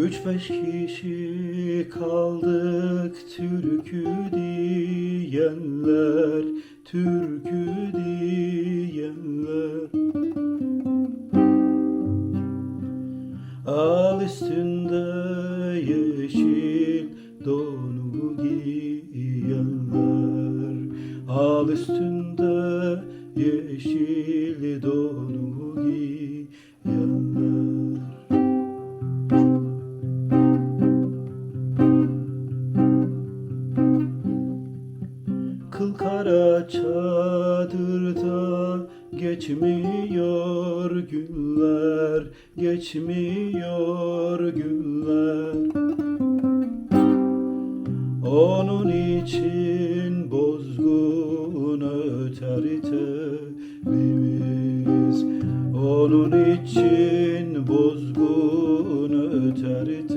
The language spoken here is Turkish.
beş kişi kaldık türkü diyenler, türkü diyenler. Al üstünde yeşil donu giyenler Al üstünde yeşil donu giyenler Kıl kara çadırda geçmiyor günler, geçmiyor günler. Onun için bozgun öter telimiz Onun için bozgun öter telimiz